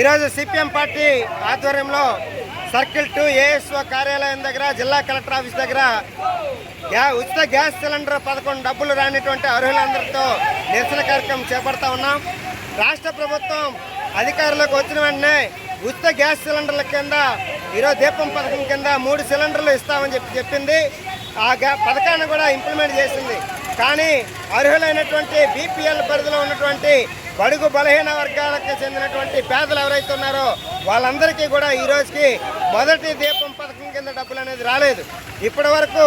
ఈరోజు CPM party ఆధ్వర్యంలో circle two ASO కార్యాలయం దగ్గర జిల్లా కలెక్టర్ ఆఫీస్ దగ్గర ఉచిత గ్యాస్ సిలిండర్ పథకం డబ్బులు రానిటువంటి అర్హులందరితో నిరసన కార్యక్రమం చేపడతా ఉన్నాం. రాష్ట్ర ప్రభుత్వం అధికారులకు వచ్చిన వెంటనే ఉచిత గ్యాస్ సిలిండర్ల కింద ఈరోజు దీపం పథకం కింద మూడు సిలిండర్లు ఇస్తామని చెప్పి చెప్పింది. ఆ పథకాన్ని కూడా ఇంప్లిమెంట్ చేసింది. కానీ అర్హులైనటువంటి బీపీఎల్ పరిధిలో ఉన్నటువంటి బడుగు బలహీన వర్గాలకు చెందినటువంటి పేదలు ఎవరైతే ఉన్నారో వాళ్ళందరికీ కూడా ఈ రోజుకి మొదటి దీపం పథకం కింద డబ్బులు అనేది రాలేదు. ఇప్పటి వరకు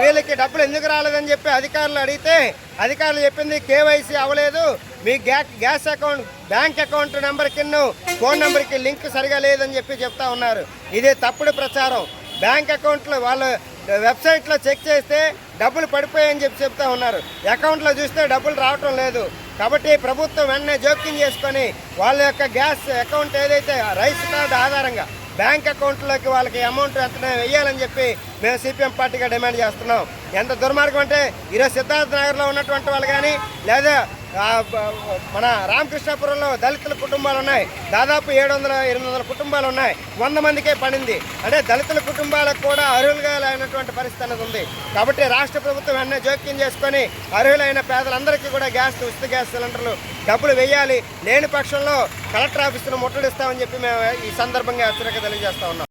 వీళ్ళకి డబ్బులు ఎందుకు రాలేదని చెప్పి అధికారులు అడిగితే అధికారులు చెప్పింది కేవైసీ అవ్వలేదు. మీ gas gas account bank account number కింద ఫోన్ నెంబర్కి లింక్ సరిగా లేదని చెప్పి చెప్తా ఉన్నారు. ఇది తప్పుడు ప్రచారం. బ్యాంక్ అకౌంట్లో వాళ్ళు వెబ్సైట్లో చెక్ చేస్తే డబ్బులు పడిపోయాయని చెప్పి చెప్తా ఉన్నారు. అకౌంట్లో చూస్తే డబ్బులు రావటం లేదు. కాబట్టి ప్రభుత్వం వెంటనే జోక్యం చేసుకొని వాళ్ళ యొక్క గ్యాస్ అకౌంట్ ఏదైతే రైస్ కార్డు ఆధారంగా బ్యాంక్ అకౌంట్లోకి వాళ్ళకి అమౌంట్ వెంటనే వెయ్యాలని చెప్పి మేము సిపిఎం పార్టీగా డిమాండ్ చేస్తున్నాం. ఎంత దుర్మార్గం అంటే ఈరోజు సిద్ధార్థ నగర్లో ఉన్నటువంటి వాళ్ళు కానీ లేదా మన రామకృష్ణాపురంలో దళితుల కుటుంబాలు ఉన్నాయి. దాదాపు ఏడు వందల ఎనిమిది వందల కుటుంబాలు ఉన్నాయి. వంద మందికే పడింది. అంటే దళితుల కుటుంబాలకు కూడా అర్హులుగా లేనటువంటి పరిస్థితి అనేది ఉంది. కాబట్టి రాష్ట్ర ప్రభుత్వం వెంటనే జోక్యం చేసుకొని అర్హులైన పేదలందరికీ కూడా గ్యాస్ ఉచిత గ్యాస్ సిలిండర్లు డబ్బులు వేయాలి. లేని పక్షంలో కలెక్టర్ ఆఫీసును ముట్టడిస్తామని చెప్పి మేము ఈ సందర్భంగా హెచ్చరిక తెలియజేస్తా ఉన్నాం.